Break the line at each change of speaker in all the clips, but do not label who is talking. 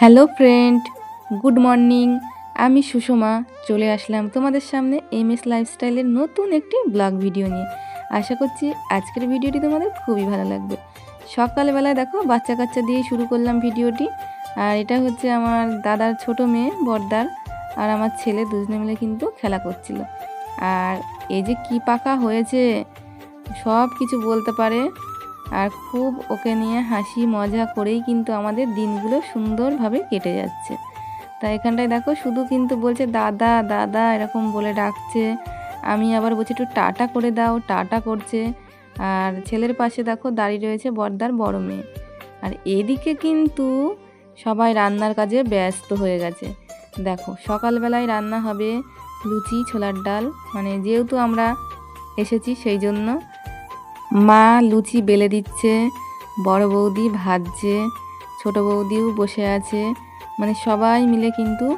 Hello friend, good morning. আমি সুষমা, চলে আসলাম তোমাদের সামনে এম এস লাইফস্টাইলের নতুন একটি ব্লগ ভিডিও নিয়ে। আশা করছি আজকের ভিডিওটি তোমাদের খুবই ভালো লাগবে। সকালবেলায় দেখো বাচ্চা কাচ্চা দিয়ে শুরু করলাম ভিডিওটি। আর এটা হচ্ছে আমার দাদার ছোট মেয়ে, বর্দার। আর আমার ছেলে দুজনে মিলে কিন্তু খেলা করছিল। আর এই যে কি পাকা হয়েছে, সব কিছু বলতে পারে। আর খুব ওকে নিয়ে হাসি মজা করেই কিন্তু আমাদের দিনগুলো সুন্দরভাবে কেটে যাচ্ছে। তা এখানটায় দেখো শুধু কিন্তু বলছে, দাদা দাদা এরকম বলে ডাকছে। আমি আবার বলছি, একটু টাটা করে দাও, টাটা করছে। আর ছেলের পাশে দেখো দাঁড়িয়ে রয়েছে বর্দার বড় মেয়ে। আর এদিকে কিন্তু সবাই রান্নার কাজে ব্যস্ত হয়ে গেছে। দেখো সকালবেলায় রান্না হবে লুচি, ছোলার ডাল। মানে যেহেতু আমরা এসেছি সেই জন্য মা লুচি বেলে দিচ্ছে, বড় বৌদি ভাজছে, ছোট বৌদিও বসে আছে। মানে সবাই মিলে কিন্তু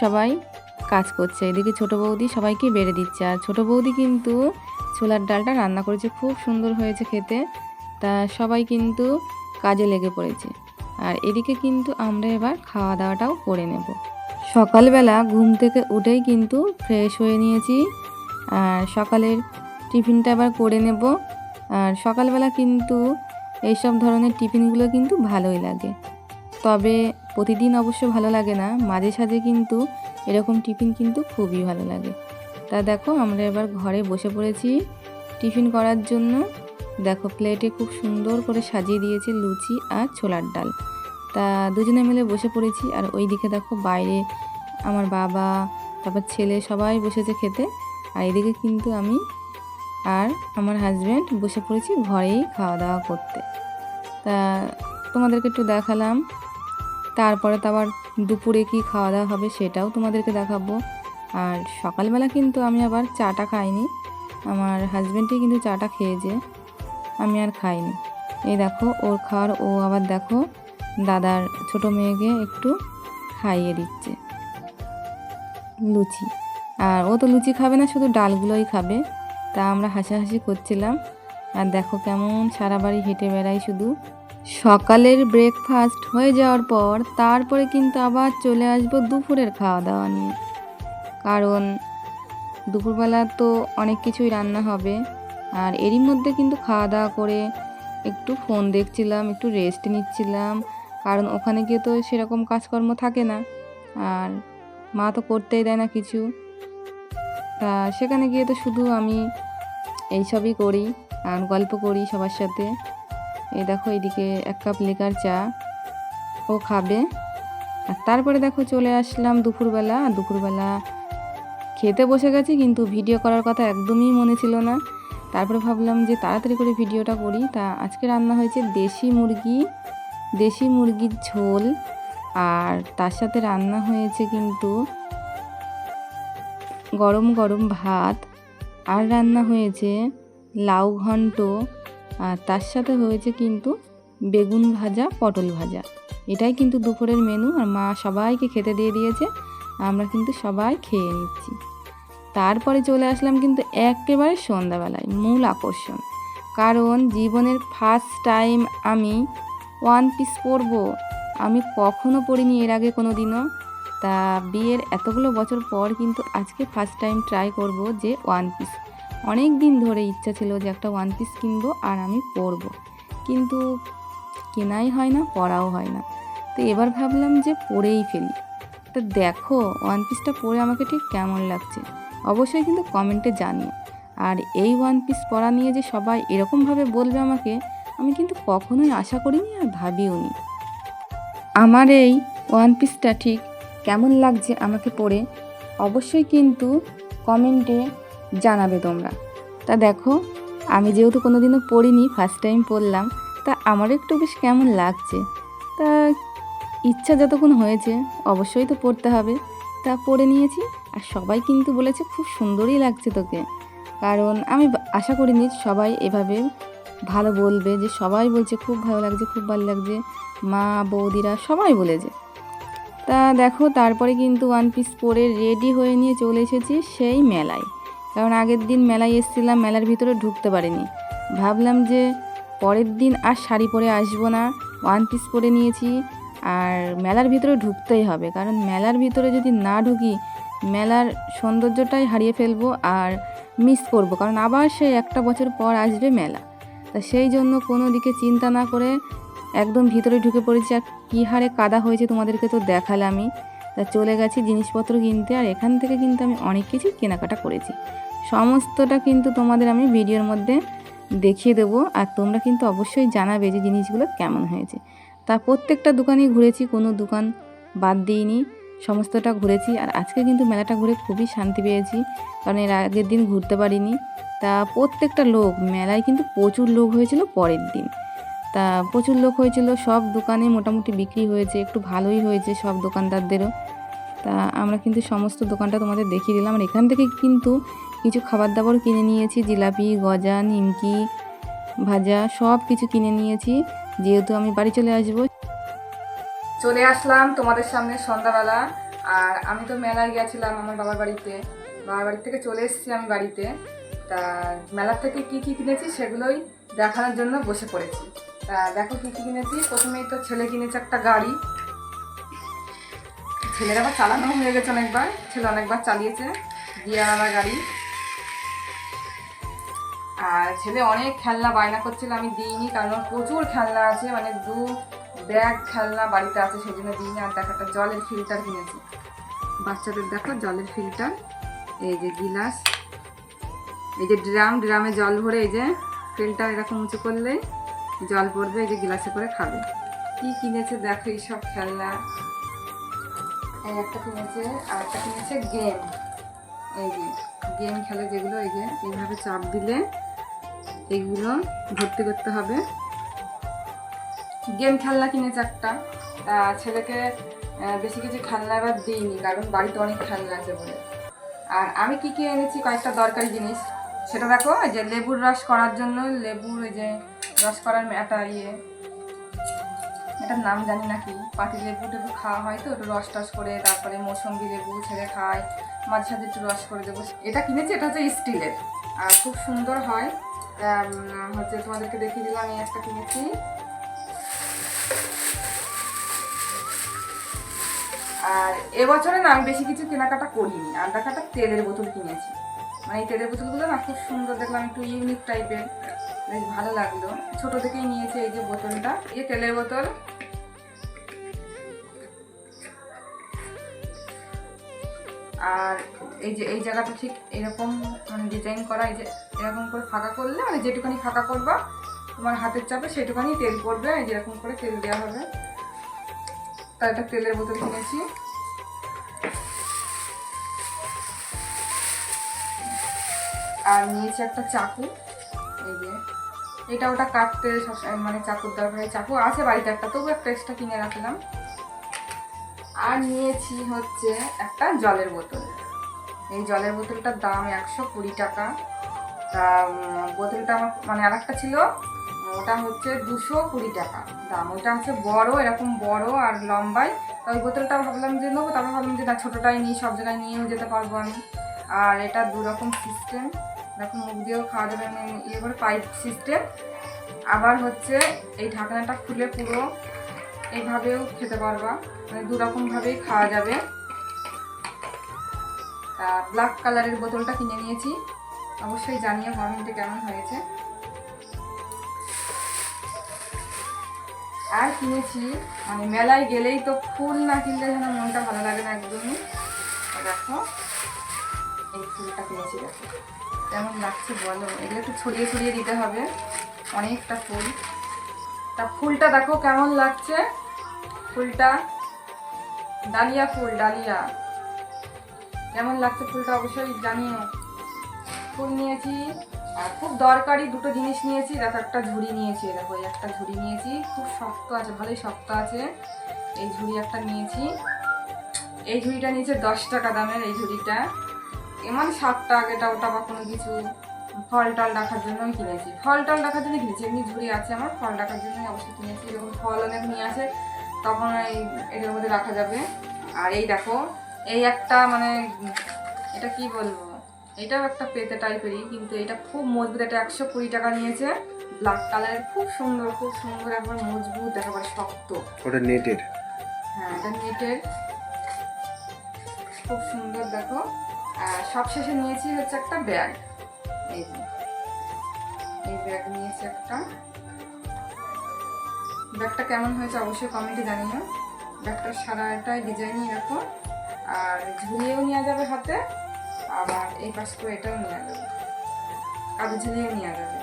সবাই কাজ করছে। এদিকে ছোট বৌদি সবাইকে বেড়ে দিচ্ছে। আর ছোট বৌদি কিন্তু ছোলার ডালটা রান্না করেছে। খুব সুন্দর হয়েছে খেতে। তা সবাই কিন্তু কাজে লেগে পড়েছে। আর এদিকে কিন্তু আমরা এবার খাওয়া দাওয়াটাও করে নেব। সকালবেলা ঘুম থেকে উঠেই কিন্তু ফ্রেশ হয়ে নিয়েছি। আর সকালের টিফিনটা আবার করে নেব। আর সকালবেলা কিন্তু এইসব ধরনের টিফিনগুলো কিন্তু ভালোই লাগে। তবে প্রতিদিন অবশ্য ভালো লাগে না, মাঝে সাঝে কিন্তু এরকম টিফিন কিন্তু খুবই ভালো লাগে। তা দেখো, আমরা এবার ঘরে বসে পড়েছি টিফিন করার জন্য। দেখো, প্লেটে খুব সুন্দর করে সাজিয়ে দিয়েছে লুচি আর ছোলার ডাল। তা দুজনে মিলে বসে পড়েছি, আর ওই দিকে দেখো বাইরে আমার বাবা, তারপর ছেলে সবাই বসেছে খেতে। আর এদিকে কিন্তু আমি আর আমার হাজব্যান্ড বসে পড়েছি ঘরেই খাওয়া দাওয়া করতে। তা তোমাদেরকে একটু দেখালাম। তারপরে তো আবার দুপুরে কি খাওয়া দাওয়া হবে সেটাও তোমাদেরকে দেখাবো। আর সকালবেলা কিন্তু আমি আবার চাটা খাইনি। আমার হাজব্যান্ডই কিন্তু চাটা খেয়েছে, আমি আর খাইনি। এই দেখো, ওর খাওয়ার, ও আবার দেখো, দাদার ছোট মেয়েকে একটু খাইয়ে দিচ্ছে। লুচি। আর ও তো লুচি খাবে না, শুধু ডালগুলোই খাবে। তা আমরা হাসাহাসি করছিলাম। আর দেখো কেমন সারা বাড়ি হেঁটে বেড়াই শুধু। সকালের ব্রেকফাস্ট হয়ে যাওয়ার পর তারপরে কিন্তু আবার চলে আসব দুপুরের খাওয়া দাওয়া নিয়ে। কারণ দুপুরবেলা তো অনেক কিছুই রান্না হবে। আর এরই মধ্যে কিন্তু খাওয়া দাওয়া করে একটু ফোন দেখছিলাম, একটু রেস্ট নিচ্ছিলাম। কারণ ওখানে গিয়ে তো সেরকম কাজকর্ম থাকে না। আর মা তো করতেই দেয় না কিছু। সেখানে গিয়ে তো শুধু আমি এইসবই করি আর গল্প করি সবার সাথে। এই দেখো এইদিকে এক কাপ লেকার চা, ও খাবে। আর তারপরে দেখো চলে আসলাম দুপুরবেলা। দুপুরবেলা খেতে বসে গেছি কিন্তু ভিডিও করার কথা একদমই মনে ছিল না। তারপরে ভাবলাম যে তাড়াতাড়ি করে ভিডিওটা করি। তা আজকে রান্না হয়েছে দেশি মুরগি, দেশি মুরগির ঝোল। আর তার সাথে রান্না হয়েছে কিন্তু গরম গরম ভাত আর রান্না হয়েছে লাউ ঘন্ট। আর তার সাথে হয়েছে কিন্তু বেগুন ভাজা, পটল ভাজা। এটাই কিন্তু দুপুরের মেনু আর মা সবাইকে খেতে দিয়ে দিয়েছে। আমরা কিন্তু সবাই খেয়ে নিচ্ছি। তারপরে চলে আসলাম কিন্তু একেবারে সন্ধ্যাবেলায়, মূল আকর্ষণ। কারণ জীবনের ফার্স্ট টাইম আমি ওয়ান পিস পরবো। আমি কখনো পরিনি এর আগে কোনো দিনও তা বিয়ের এতগুলো বছর পর কিন্তু আজকে ফার্স্ট টাইম ট্রাই করব যে ওয়ান পিস অনেক দিন ধরে ইচ্ছা ছিল যে একটা ওয়ান পিস কিনবো আর আমি পরব। কিন্তু কেনাই হয় না, পরাও হয় না। তো এবার ভাবলাম যে পরেই ফেলি। তা দেখো ওয়ান পিসটা পরে আমাকে ঠিক কেমন লাগছে? অবশ্যই কিন্তু কমেন্টে জানিও। আর এই ওয়ান পিস পরা নিয়ে যে সবাই এরকমভাবে বলবে আমাকে, আমি কিন্তু কখনোই আশা করিনি আর ভাবিও নি আমার এই ওয়ান পিসটা ঠিক কেমন লাগছে আমাকে পড়ে, অবশ্যই কিন্তু কমেন্টে জানাবে তোমরা। তা দেখো, আমি যেহেতু কোনো দিনও পড়িনি ফার্স্ট টাইম পড়লাম, তা আমারও একটু বেশ কেমন লাগছে। তা ইচ্ছা যতক্ষণ হয়েছে, অবশ্যই তো পড়তে হবে। তা পড়ে নিয়েছি, আর সবাই কিন্তু বলেছে খুব সুন্দরই লাগছে তোকে। কারণ আমি আশা করিনি সবাই এভাবে ভালো বলবে, যে সবাই বলছে খুব ভালো লাগছে, খুব ভালো লাগছে। মা, বৌদিরা সবাই বলেছে। তা দেখো, তারপরে কিন্তু ওয়ান পিস পরে রেডি হয়ে নিয়ে চলে এসেছি সেই মেলায়। কারণ আগের দিন মেলায় এসেছিলাম, মেলার ভিতরে ঢুকতে পারিনি। ভাবলাম যে পরের দিন আর শাড়ি পরে আসব না ওয়ান পিস পরে নিয়েছি, আর মেলার ভিতরে ঢুকতেই হবে। কারণ মেলার ভিতরে যদি না ঢুকি, মেলার সৌন্দর্যটাই হারিয়ে ফেলব আর মিস করব। কারণ আবার সেই একটা বছর পর আসবে মেলা। তা সেই জন্য কোনো দিকে চিন্তা না করে একদম ভিতরে ঢুকে পড়েছি আর কী হারে কাদা হয়েছে তোমাদেরকে তো দেখালামই। তা চলে গেছি জিনিসপত্র কিনতে আর এখান থেকে কিন্তু আমি অনেক কিছু কেনাকাটা করেছি। সমস্তটা কিন্তু তোমাদের আমি ভিডিওর মধ্যে দেখিয়ে দেবো আর তোমরা কিন্তু অবশ্যই জানাবে যে জিনিসগুলো কেমন হয়েছে। তা প্রত্যেকটা দোকানেই ঘুরেছি, কোনো দোকান বাদ দিইনি, সমস্তটা ঘুরেছি আর আজকে কিন্তু মেলাটা ঘুরে খুবই শান্তি পেয়েছি কারণ এর আগের দিন ঘুরতে পারিনি। তা প্রত্যেকটা লোক, মেলায় কিন্তু প্রচুর লোক হয়েছিল পরের দিন। তা প্রচুর লোক হয়েছিল, সব দোকানে মোটামুটি বিক্রি হয়েছে, একটু ভালোই হয়েছে সব দোকানদারদেরও। তা আমরা কিন্তু সমস্ত দোকানটা তোমাদের দেখিয়ে দিলাম। আর এখান থেকে কিন্তু কিছু খাবার দাবার কিনে নিয়েছি, জিলাপি, গজা, নিমকি, ভাজা, সব কিছু কিনে নিয়েছি। যেহেতু আমি বাড়ি চলে আসব। চলে আসলাম তোমাদের সামনে সন্ধ্যাবেলা। আর আমি তো মেলায় গেছিলাম আমার বাবার বাড়িতে। বাবার বাড়ি থেকে চলে এসেছি আমি বাড়িতে। তা মেলার থেকে কি কি কিনেছি সেগুলোই দেখানোর জন্য বসে পড়েছি। দেখো কি কি কিনেছি। প্রথমেই তো ছেলে কিনেছে একটা গাড়ি। ছেলের আবার চালানো হয়ে গেছে অনেকবার। ছেলে অনেকবার চালিয়েছে গিয়ারওয়ালা গাড়ি। আর ছেলে অনেক খেলনা বায়না করছিল, আমি দিইনি কারণ প্রচুর খেলনা আছে মানে দু ব্যাগ খেলনা বাড়িতে আছে, সেই জন্য দিইনি। আর দেখো একটা জলের ফিল্টার কিনেছি। বাচ্চাদের দেখো জলের ফিল্টার, এই যে গিলাস, এই যে ড্রাম, ড্রামে জল ভরে এই যে ফিল্টার এরকম উঁচু করলে। জল পড়বে, এই যে গ্লাসে করে খাবে। কি কিনেছে দেখো এই সব খেলনা। এই একটা কিনেছে, আর একটা কিনেছে গেম এই যে গেম খেলে যেগুলো, এই যে, এইভাবে চাপ দিলে এইগুলো ভর্তি করতে হবে। গেম খেলনা কিনেছে একটা। ছেলেকে বেশি কিছু খেলনা এবার দিইনি, কারণ বাড়িতে অনেক খেলনা আছে বলে। আর আমি কি কি এনেছি, কয়েকটা দরকারি জিনিস। সেটা দেখো যে লেবুর রস করার জন্য, লেবুর ওই যে রস করার একটা ইয়ে। এটার নাম জানি না কি। পাতি লেবু টেবু খাওয়া হয় তো, একটু রস টস করে, তারপরে মৌসম্বি লেবু ছেড়ে খায় মাঝে সাঝে একটু রস করে দেবো। এটা কিনেছি, এটা হচ্ছে স্টিলের। আর খুব সুন্দর হয়। হচ্ছে তোমাদেরকে দেখিয়ে দিলাম, আমি একটা কিনেছি। আর এবছরে না, আমি বেশি কিছু কেনাকাটা করিনি। আর দেখা একটা তেলের বোতল কিনেছি। মানে এই তেলের বোতলগুলো না খুব সুন্দর, দেখলাম একটু ইউনিক টাইপের বেশ ভালো লাগল। ছোট থেকেই নিয়েছে এই যে বোতলটা। এই তেলের বোতল। আর এই যে, এই জায়গাটা ঠিক এরকম মানে ডিজাইন করা, এই যে এরকম করে ফাঁকা করলে মানে যেটুখানি ফাঁকা করবা, তোমার হাতের চাপে সেটুখানি তেল পড়বে, এই যেরকম করে তেল দেওয়া হবে। তার একটা তেলের বোতল কিনেছি। আর নিয়েছি একটা চাকু। এই যে এটা ওটা কাটতে মানে চাকুর দরকার। চাকু আছে বাড়িতে একটা, তবু একটা এক্সট্রা কিনে রাখলাম। আর নিয়েছি হচ্ছে একটা জলের বোতল। এই জলের বোতলটার দাম একশো কুড়ি টাকা। তা বোতলটা আমার মানে আর একটা ছিল, ওটা হচ্ছে দুশো কুড়ি টাকা দাম। ওটা হচ্ছে বড়, এরকম বড় আর লম্বাই। তা ওই বোতলটা ভাবলাম যে নেব, তারপর ভাবলাম যে না, ছোটোটাই নিই, সব জায়গায় নিয়েও যেতে পারব আমি। আর এটা দু রকম সিস্টেম এরকম মুখ দিয়েও খাওয়া যাবে ইয়ে করে পাইপ সিস্টেম আবার হচ্ছে এই ঢাকনাটা খুলে পুরো এইভাবেও খেতে পারবা। মানে দু রকমভাবেই খাওয়া যাবে। ব্ল্যাক কালারের বোতলটা কিনে নিয়েছি। অবশ্যই জানিয়ে কমেন্টে কেমন হয়েছে। আর কিনেছি মানে মেলায় গেলেই তো ফুল না কিনলে যেন মনটা ভালো লাগে না একদমই। দেখো, এই ফুলটা কিনেছি দেখো। কেমন লাগছে বলো? এগুলো একটু ছড়িয়ে ছড়িয়ে দিতে হবে। অনেকটা ফুল। তা ফুলটা দেখো কেমন লাগছে? ফুলটা? ডালিয়া ফুল, ডালিয়া। কেমন লাগছে ফুলটা অবশ্যই জানিও। ফুল নিয়েছি। আর খুব দরকারি দুটো জিনিস নিয়েছি। দেখো, একটা ঝুড়ি নিয়েছি। দেখো একটা ঝুড়ি নিয়েছি। খুব শক্ত আছে, ভালোই শক্ত আছে। এই ঝুড়ি একটা নিয়েছি। এই ঝুড়িটা নিয়েছে দশ টাকা দামের এই ঝুড়িটা। এমন টাকা এটা ওটা বা কোনো কিছু ফল টল রাখার জন্যই কিনেছি। ফল টল রাখার জন্য কিনেছি এমনি ঝুড়ি আছে আমার ফল রাখার জন্যই অবশ্যই কিনেছি। যখন ফল অনেক নিয়ে আসে তখন এই এটার মধ্যে রাখা যাবে। আর এই দেখো এই একটা মানে এটা কি বলব? এটাও একটা পেতে টাইপেরই কিন্তু এটা খুব মজবুত এটা একশো কুড়ি টাকা নিয়েছে। ব্ল্যাক কালারের খুব সুন্দর খুব সুন্দর একবার মজবুত একেবারে শক্ত।
ওটা নেটের
হ্যাঁ এটা নেটের খুব সুন্দর দেখো। আর সব শেষে নিয়েছি হচ্ছে একটা ব্যাগ। এই এই ব্যাগ নিয়েছি একটা। ব্যাগটা কেমন হয়েছে অবশ্যই কমেন্টে জানিও। ব্যাগটার সারাটাই ডিজাইনই এরকম আর ঝুলিয়েও নেওয়া যাবে হাতে, আবার এই পাশ করে এটাও নেওয়া যাবে। কাঁধে ঝুলিয়েও নেওয়া যাবে।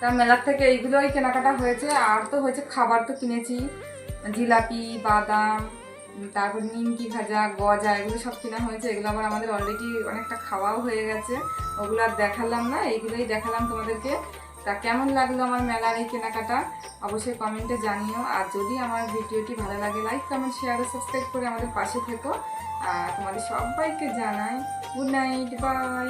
তা মেলার থেকে এইগুলোই কেনাকাটা হয়েছে, আর তো হয়েছে খাবার তো কিনেছি। জিলাপি, বাদাম তারপর নিমকি ভাজা, গজা, এগুলো সব কেনা হয়েছে। এগুলো আবার আমাদের অলরেডি অনেকটা খাওয়াও হয়ে গেছে। ওগুলো আর দেখালাম না, এইগুলোই দেখালাম তোমাদেরকে। তা কেমন লাগল আমার মেলার এই কেনাকাটা? অবশ্যই কমেন্টে জানিও। আর যদি আমার ভিডিওটি ভালো লাগে লাইক কমেন্ট শেয়ার ও সাবস্ক্রাইব করে আমাদের পাশে থেকো। আর তোমাদের সবাইকে জানাই গুড নাইট বাই